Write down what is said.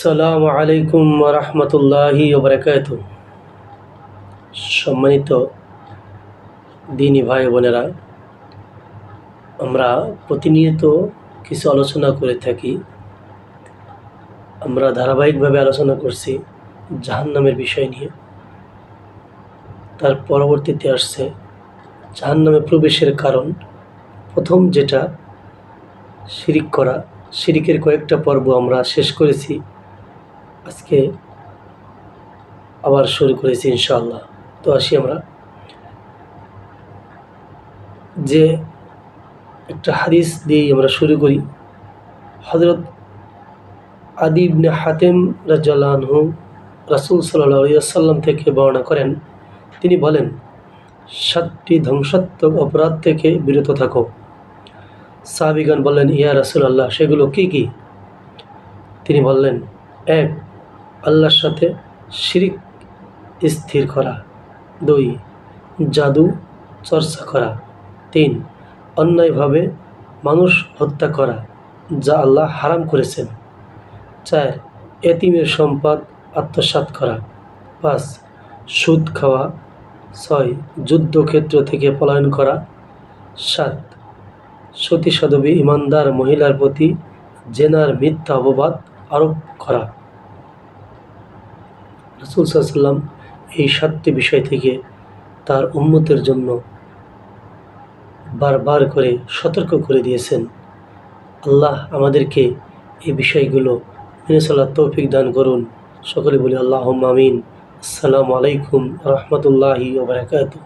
আসসালামু আলাইকুম রহমতুল্লাহি ওবরাকাত সম্মানিত দিনী ভাই বোনেরা, আমরা প্রতিনিয়ত কিছু আলোচনা করে থাকি। আমরা ধারাবাহিকভাবে আলোচনা করছি জাহান্নামের বিষয় নিয়ে। তার পরবর্তীতে আসছে জাহান্নামে প্রবেশের কারণ। প্রথম যেটা, শিরিক করা। শিরিকের কয়েকটা পর্ব আমরা শেষ করেছি। আজকে আবার শুরু করেছি ইনশাআল্লাহ। তো আসি আমরা। যে একটা হাদিস দিয়েই আমরা শুরু করি। হজরত আদি ইবনে হাতেম রাজ্লাহু রাসুল সাল্লাম থেকে বর্ণনা করেন। তিনি বলেন, সাতটি ধ্বংসাত্মক অপরাধ থেকে বিরত থাকো। সাহাবিগান বললেন, ইয়া রাসুল আল্লাহ সেগুলো কি কি? তিনি বললেন, এক আল্লাহর সাথে শিরিক স্থির করা। দুই, জাদু চর্চা করা। তিন, অন্যায়ভাবে মানুষ হত্যা করা যা আল্লাহ হারাম করেছেন। চার, এতিমের সম্পদ আত্মসাৎ করা। পাঁচ, সুদ খাওয়া। ছয়, যুদ্ধক্ষেত্র থেকে পলায়ন করা। সাত সতী সদবী ইমানদার মহিলার প্রতি জেনার মিথ্যা অপবাদ আরোপ করা। রসুল সাল্লাম এই সাতটি বিষয় থেকে তার উন্মতের জন্য বারবার করে সতর্ক করে দিয়েছেন। আল্লাহ আমাদেরকে এই বিষয়গুলো মেনে চলার তৌফিক দান করুন। সকলে বলি আল্লাহ মামিন আসসালামু আলাইকুম রহমতুল্লাহি ওবরাকাতু